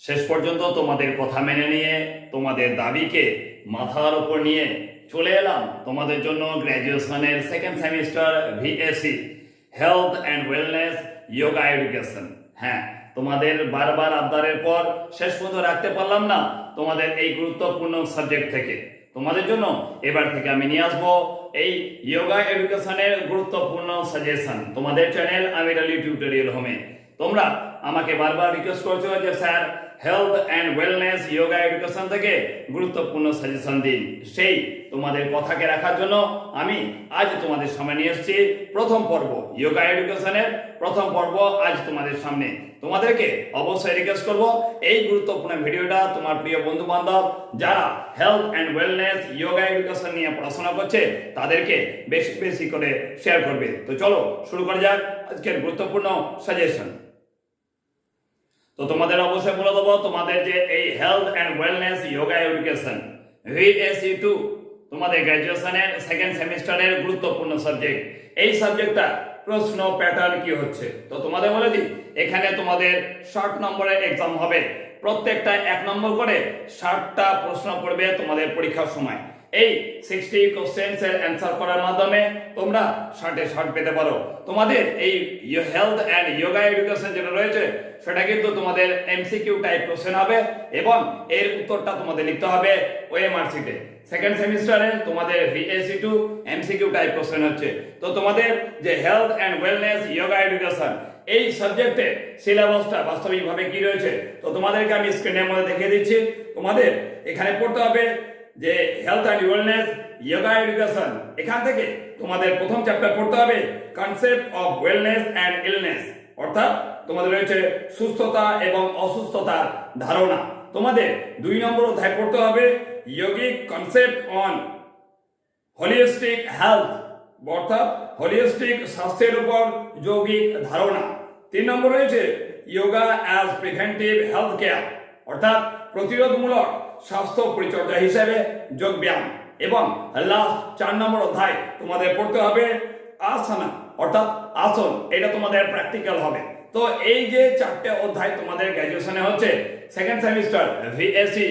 শেষ পর্যন্ত তোমাদের কথা মেনে নিয়ে, তোমাদের দাবিকে মাথার ওপর নিয়ে চলে এলাম তোমাদের জন্য গ্র্যাজুয়েশনের second semester V S C health and wellness yoga education হ্যাঁ তোমাদের বারবার আবদারের পর শেষ পর্যন্ত রাখতে পারলাম না তোমাদের এই গুরুত্বপূর্ণ সাবজেক্ট থেকে। তোমাদের জন্য এবার থেকে আমি নিয়ে আসব এই যোগা এডুকেশনের গুরুত্বপূর্ণ সাজেশন তোমাদের চ্যানেল আমির আলী টিউটোরিয়াল হোমে তোমরা আমাকে বারবার রিকোয়েস্ট করছ যে, sir health and wellness yoga education থেকে গুরুত্বপূর্ণ সাজেশন দিন। সেই তোমাদের কথাকে রাখার জন্য আমি আজ তোমাদের সামনে নিয়ে এসেছি। প্রথম পর্ব যোগা এডুকেশনের প্রথম পর্ব আজ তোমাদের সামনে। তোমাদেরকে অবশ্যই রিকোয়েস্ট করব, এই গুরুত্বপূর্ণ ভিডিওটা তোমার প্রিয় বন্ধু বান্ধব যারা health and wellness yoga education নিয়ে পড়াশোনা করছে, তাদেরকে বেশি বেশি করে শেয়ার করবে। তো চলো, শুরু করা যাক আজকের গুরুত্বপূর্ণ সাজেশন তো তোমাদের অবশ্যই বলে দেবো, তোমাদের যে এই health and wellness yoga education V A C two তোমাদের গ্র্যাজুয়েশনের সেকেন্ড সেমিস্টারের গুরুত্বপূর্ণ সাবজেক্ট এই সাবজেক্টটা প্রশ্ন প্যাটার্ন কি হচ্ছে? তো তোমাদের বলে দিই, এখানে তোমাদের ষাট নম্বরের এক্সাম হবে। প্রত্যেকটা এক নম্বর করে ষাটটা প্রশ্ন পড়বে তোমাদের পরীক্ষার সময়। এই সিক্সটি কোশ্চেন্স এর অ্যান্সার করার মাধ্যমে তোমরা শর্টে শর্ট পেতে পারো। তোমাদের এই হেলথ অ্যান্ড যোগা এডুকেশন যেটা রয়েছে, সেটা কিন্তু তোমাদের এমসিকিউ টাইপ কোশ্চেন হবে এবং এর উত্তরটা তোমাদের লিখতে হবে ওএমআর শিটে সেকেন্ড সেমিস্টারে তোমাদের V A C two M C Q type question হচ্ছে। তো তোমাদের যে health and wellness yoga education এই সাবজেক্টে সিলেবাসটা বাস্তবিকভাবে কি রয়েছে? তো তোমাদেরকে আমি স্ক্রিনের মধ্যে দেখিয়ে দিচ্ছি। তোমাদের এখানে পড়তে হবে যে health and wellness yoga education এখান থেকে তোমাদের প্রথম চ্যাপ্টার পড়তে হবে concept of wellness and illness অর্থাৎ তোমাদের রয়েছে সুস্থতা এবং অসুস্থতার ধারণা। তোমাদের দুই নম্বর অধ্যায় পড়তে হবে yogic concept on holistic health অর্থাৎ হোলিস্টিক স্বাস্থ্যের উপর যৌগিক ধারণা। তিন নম্বর রয়েছে yoga as preventive health care অর্থাৎ প্রতিরোধমূলক স্বাস্থ্য পরিচর্যা হিসেবে যোগ ব্যায়াম এবং লাস্ট চার নম্বর অধ্যায় তোমাদের পড়তে হবে আসনা, অর্থাৎ আসন, এটা তোমাদের প্র্যাকটিক্যাল হবে। তো এই যে চারটে অধ্যায় তোমাদের গ্র্যাজুয়েশনে হচ্ছে সেকেন্ড সেমিস্টার ভিএসসি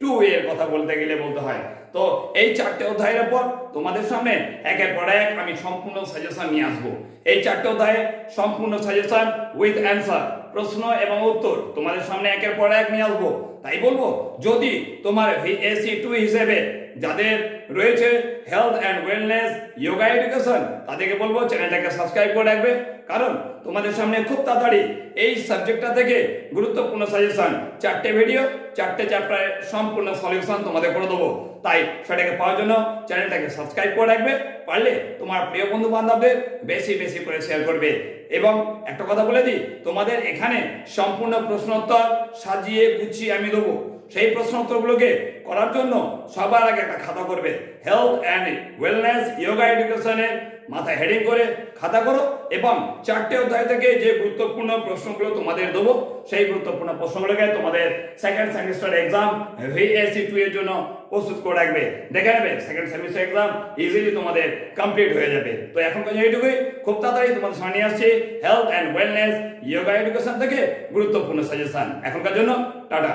টু এর কথা বলতে গেলে বলতে হয়। তো এই চারটে অধ্যায়ের পর তোমাদের সামনে একের পর এক আমি সম্পূর্ণ সাজেশন নিয়ে আসব। এই চারটে অধ্যায়ে সম্পূর্ণ সাজেশন উইথ অ্যান্সার প্রশ্ন এবং উত্তর। তোমাদের সামনে একের পর এক নিয়ে আসব। তাই বলব, যদি তোমার ভিএসসি টু হিসেবে যাদের রয়েছে health and wellness yoga education তাদেরকে বলব চ্যানেলটাকে সাবস্ক্রাইব করে রাখবে। কারণ তোমাদের সামনে খুব তাড়াতাড়ি এই সাবজেক্টটা থেকে গুরুত্বপূর্ণ সাজেশন চারটে ভিডিও চারটে চ্যাপ্টারের সম্পূর্ণ সলিউশন তোমাদের করে দেবো। তাই সেটাকে পাওয়ার জন্য চ্যানেলটাকে সাবস্ক্রাইব করে রাখবে। পারলে তোমার প্রিয় বন্ধু বান্ধবদের বেশি বেশি করে শেয়ার করবে। এবং একটা কথা বলে দিই, তোমাদের এখানে সম্পূর্ণ প্রশ্নোত্তর সাজিয়ে গুছিয়ে আমি দেবো। সেই প্রশ্ন উত্তরগুলোকে করার জন্য সবার আগে একটা খাতা করবে। হেলথ অ্যান্ড ওয়েলনেস যোগা এডুকেশনের মাথায় হেডিং করে খাতা করো এবং চারটে অধ্যায় থেকে যে গুরুত্বপূর্ণ প্রশ্নগুলো তোমাদের দেবো, সেই গুরুত্বপূর্ণ প্রশ্নগুলোকে তোমাদের second semester exam V S C জন্য প্রস্তুত করে রাখবে। দেখে নেবে সেকেন্ড সেমিস্টার এক্সাম ইজিলি তোমাদের কমপ্লিট হয়ে যাবে। তো এখন পর্যন্ত এইটুকুই। খুব তাড়াতাড়ি তোমাদের সামনে আসছি health and wellness yoga education থেকে গুরুত্বপূর্ণ সাজেশন এখনকার জন্য টাটা।